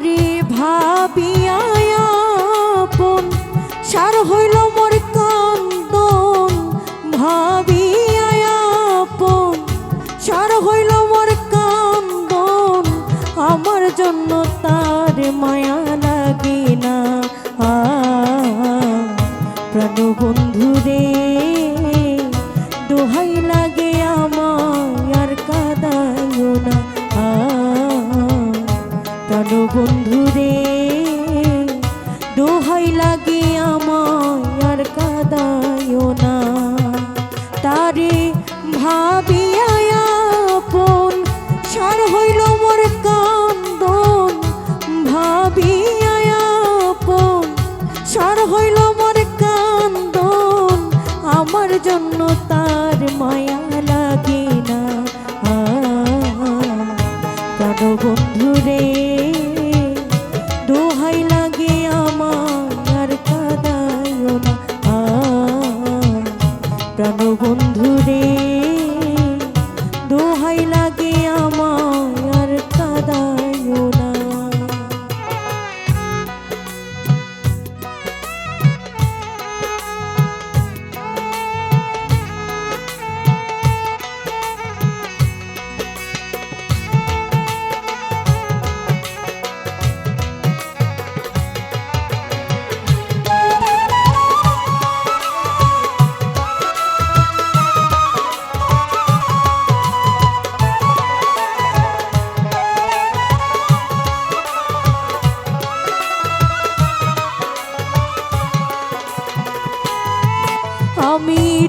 আরে ভাবিয়া সার হইল মোর কান্দন, ভাবিয়া সার হইল মোর কান্দন, আমার জন্য তার মায়া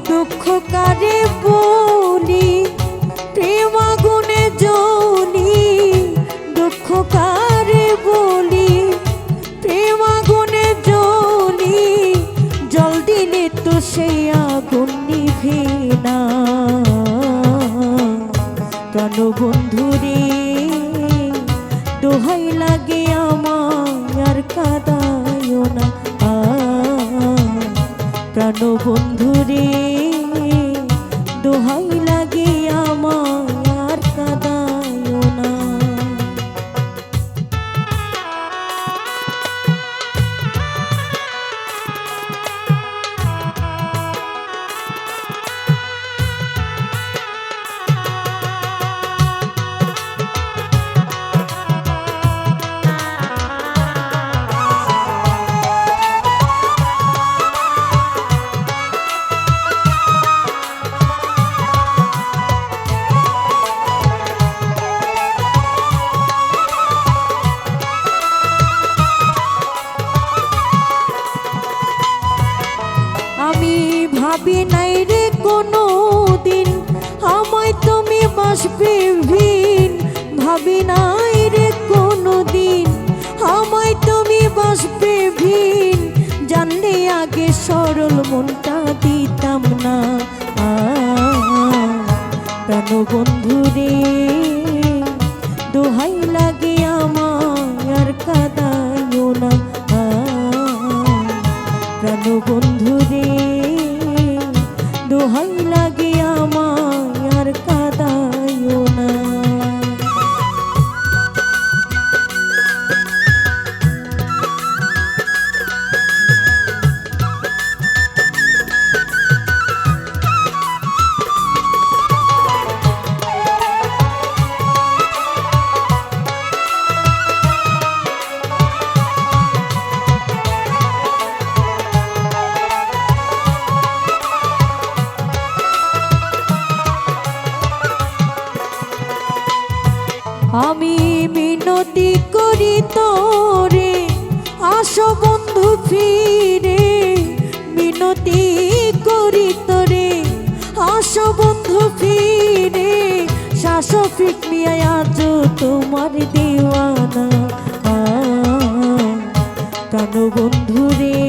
দুঃখ কারে বলি? প্রেম আগুনে জ্বলি দুঃখ কারে বলি? প্রেম আগুনে জ্বলি জল দিলে তো সেই আগুন নিভে না। প্রাণ বন্ধু দোহাই লাগে আমার কাদায় না। আ আমি ভাবি নাই রে কোনো দিন আমায় তুমি বাসবে ভিন ভাবি নাই রে কোনো দিন আমায় তুমি বাসবে ভিন জানলে আগে সরল মনটা দিতাম না। প্রাণ বন্ধু রে, দোহাই লাগে আমার কাদাইও না। প্রাণ বন্ধু রে শাসফিক নিয়ে আজ তোমার দিওয়ানা। প্রাণ বন্ধু রে,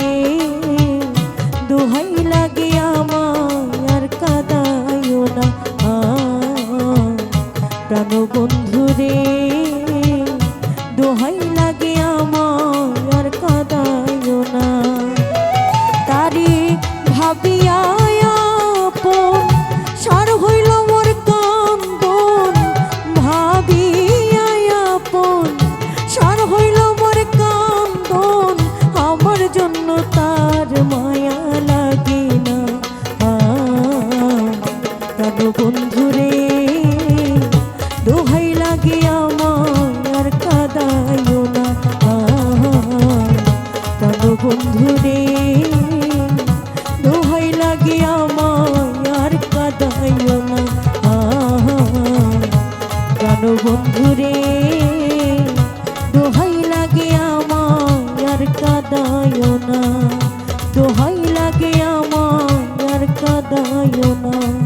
দোহাই লাগে আমার আর কাদাইও না। প্রাণ বন্ধু রে, দোহাই লাগে আমার আর কাদাইও না। তারি ভাবিয়া বন্ধুরে দোহাই লাগে আমার কাদায় না। দোহাই লাগে আমার কাদায় না।